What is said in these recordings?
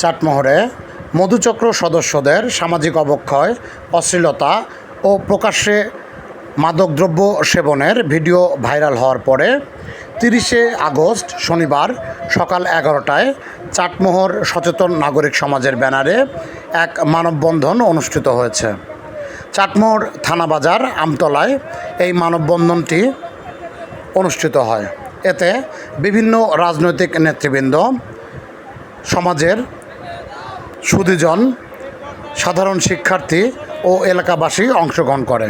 চাটমোহরে মধুচক্র সদস্যদের সামাজিক অবক্ষয়, অশ্লীলতা ও প্রকাশ্যে মাদকদ্রব্য সেবনের ভিডিও ভাইরাল হওয়ার পরে তিরিশে আগস্ট শনিবার সকাল এগারোটায় চাটমোহর সচেতন নাগরিক সমাজের ব্যানারে এক মানববন্ধন অনুষ্ঠিত হয়েছে। চাটমোহর থানাবাজার আমতলায় এই মানববন্ধনটি অনুষ্ঠিত হয়। এতে বিভিন্ন রাজনৈতিক নেতৃবৃন্দ, সমাজের সুদীজন সাধারণ শিক্ষার্থী ও এলাকাবাসী অংশগ্রহণ করে।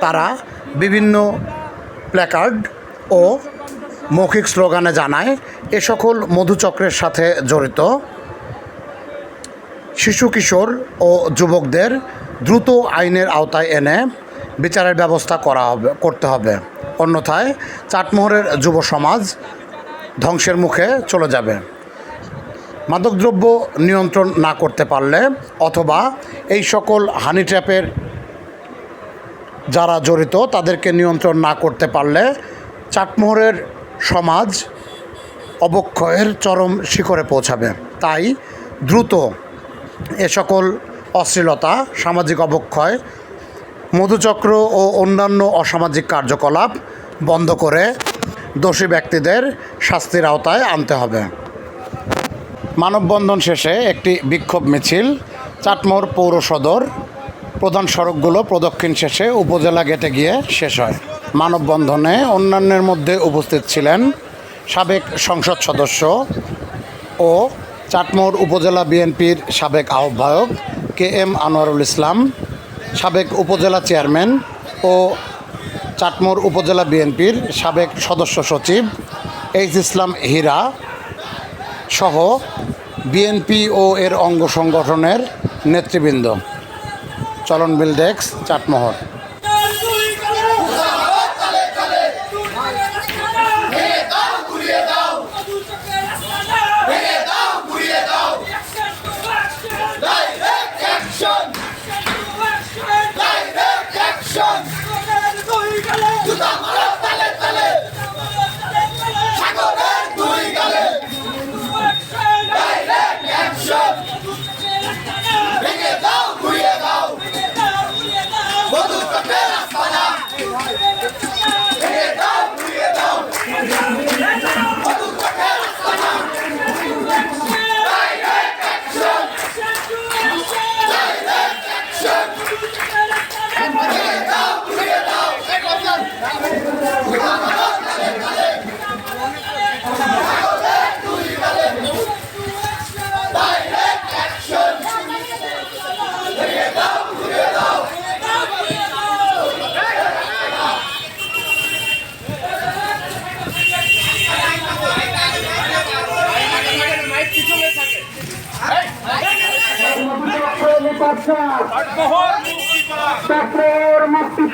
তারা বিভিন্ন প্ল্যাকার্ড ও মৌখিক স্লোগানে জানায়, এ সকল মধুচক্রের সাথে জড়িত। শিশু, কিশোর ও যুবকদের দ্রুত আইনের আওতায় এনে বিচারের ব্যবস্থা করা হবে, করতে হবে। অন্যথায় চাটমোহরের যুব সমাজ ধ্বংসের মুখে চলে যাবে। মাদকদ্রব্য নিয়ন্ত্রণ না করতে পারলে অথবা এই সকল হানি ট্র্যাপের যারা জড়িত, তাদেরকে নিয়ন্ত্রণ না করতে পারলে চাটমোহরের সমাজ অবক্ষয়ের চরম শিখরে পৌঁছাবে। তাই দ্রুত এ সকল অশ্লীলতা, সামাজিক অবক্ষয়, মধুচক্র ও অন্যান্য অসামাজিক কার্যকলাপ বন্ধ করে দোষী ব্যক্তিদের শাস্তির আওতায় আনতে হবে। মানববন্ধন শেষে একটি বিক্ষোভ মিছিল, চাটমোর পৌর সদর, প্রধান সড়কগুলো প্রদক্ষিণ শেষে উপজেলা গেটে গিয়ে শেষ হয়। মানববন্ধনে অন্যান্যের মধ্যে উপস্থিত ছিলেন সাবেক সংসদ সদস্য ও চাটমোর উপজেলা বিএনপির সাবেক আহ্বায়ক কে এম আনোয়ারুল ইসলাম, সাবেক উপজেলা চেয়ারম্যান ও চাটমোর উপজেলা বিএনপির সাবেক সদস্য সচিব এইচ ইসলাম হীরা সহ বিএনপি ও এর অঙ্গ সংগঠনের নেতৃবৃন্দ চলন বিল ডেস্ক চাটমোহর চাকর মুক্তি